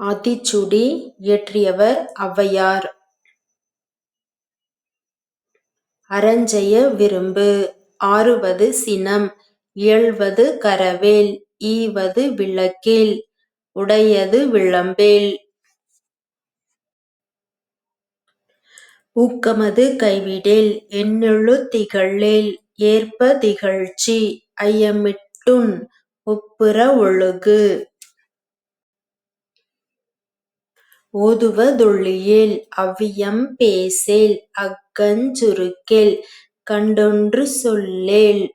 ஆத்திச்சூடி இயற்றியவர் ஔவையார். அறஞ்செய விரும்பு! ஆறுவது சினம். இயல்வது கரவேல். ஈவது விளக்கேல் உடையது விளம்பேல். ஊக்கமது கைவிடேல். எண்ணெழுத் திகழேல். ஏற்ப திகழ்ச்சி. ஐயமிட்டுன் ஒப்புற ஒழுகு. ஓதுவ அவ்வியம் பேசேல். அகஞ் சுருக்கேல். கண்டொன்று சொல்லேல்.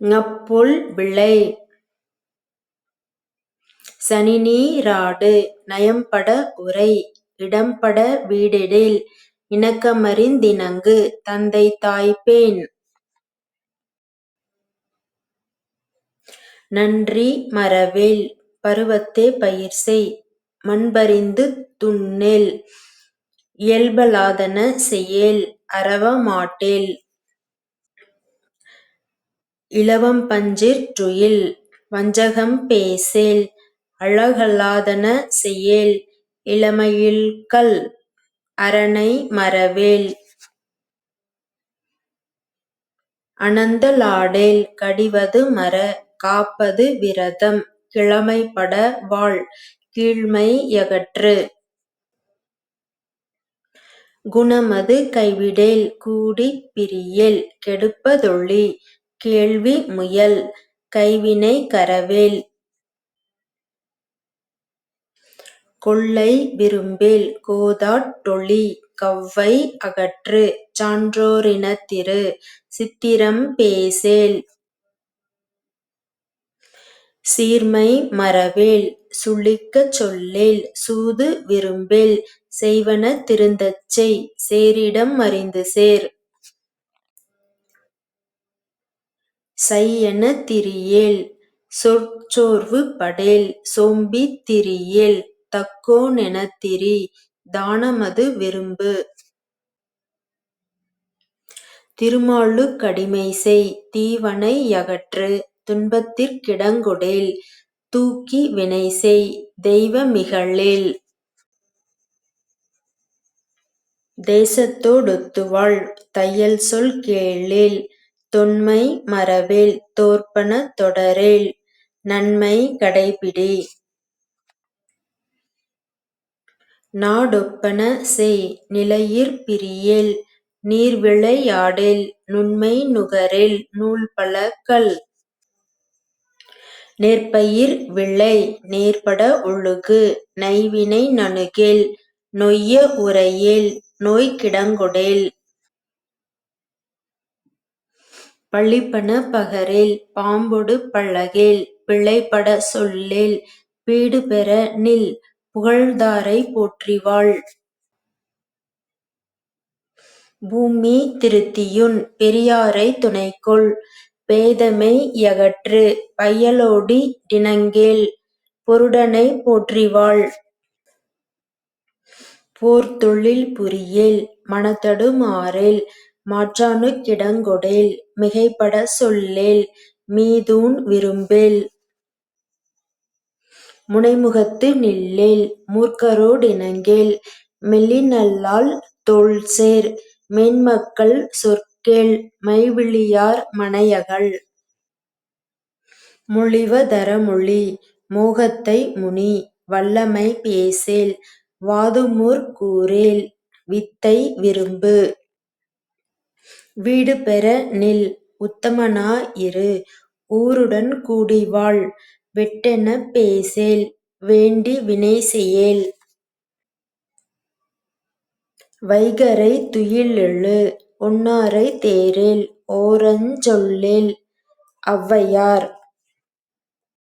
ஞப்பொல் விளை. சனிநீ ராடு. நயம்பட உரை இடம்பட வீடெழில். இணக்கமறிந் திணங்கு. தந்தை தாய்ப்பேன் நன்றி மறவேல். பருவத்தே பயிர்செய். மன்பறிந்து துன்னேல். இயல்பலாதன செயேல் செய்யேல். அரவ மாட்டேல். இலவம்பஞ்சிற் றுயில். வஞ்சகம் பேசேல். அழகல்லாதன செய்யேல். இளமையில்கல். அறனை மறவேல். அனந்த லாடேல். கடிவது மற. காப்பது விரதம். கிழமைப்பட வாழ். கீழ்மை யகற்று. குணமது கைவிடேல். கூடிப் பிரியேல். கெடுப்ப தொழி. கேள்வி முயல். கைவினை கரவேல். கொள்ளை விரும்பேல். கோதாட் டொழி. கவ்வை அகற்று. சான்றோ ரினத்திரு. சித்திரம் பேசேல். சீர்மை மறவேல். சுளிக்கச் சொல்லேல். சூது விரும்பேல். செய்வன திருந்தச்செய் சேரிடம் அறிந்து சேர். சையெனத் திரியேல். சொற்சோர்வு படேல். சோம்பித் திரியேல். தக்கோனெனத் திரி. தானமது விரும்பு. திருமாலுக் கடிமைசெய். தீவனை யகற்று. துன்பத்திற் கிடங்கொடேல். தூக்கி வினைசெய். தெய்வ மிகழேல். தேசத்தோ டொத்துவாழ். தையல்சொல் கேளில் தொன்மை மறவேல். தோற்பன தொடரேல். நன்மை கடைப்பிடி. நாடொப்பன செய். நிலையிற் பிரியேல். நீர்விளை யாடேல். நுண்மை நுகரேல். நூல்பல கல். நெற்பயிர் விளை. நேர்பட ஒழுகு. நைவினை நணுகேல். நொய்ய உரையேல். நோய்க் கிடங்கொடேல். பழிப்பன பகரேல். பாம்பொடு பழகேல். பிழைபடச் சொல்லேல். பீடுபெற நில். புகழ்தாரைப் போற்றிவாழ். பூமி திருத்தியுன். பெரியாரைத் துணைக்கொள். பேதமை யகற்று. பையலோடி டினங்கேல் பொருடனைப் போற்றிவாழ். போர்த்தொழில் புரியேல். மனத்தடு மாறேல். மாற்றானுக் கிடங்கொடேல். மிகைப்பட சொல்லேல். மீதூன் விரும்பேல். முனைமுகத்து நில்லேல். மூர்க்கரோ டிணங்கேல். சேர் தோள்சேர். மேன்மக்கள் கேள் மைவிழியார் மனையகல். மொழிவ தரமொழி. மோகத்தை முனி. வல்லமை பேசேல். வாதுமுற் கூறேல். வித்தை விரும்பு. வீடுபெற நில். உத்தமனா இரு. ஊருடன் கூடிவாழ். வெட்டெனப் பேசேல். வேண்டி வினைசெயேல். வைகரை துயிலெழு. ஒன்னாரை தேரில் ஓரஞ்சொல்லில் ஒளவையார் ஔவையார்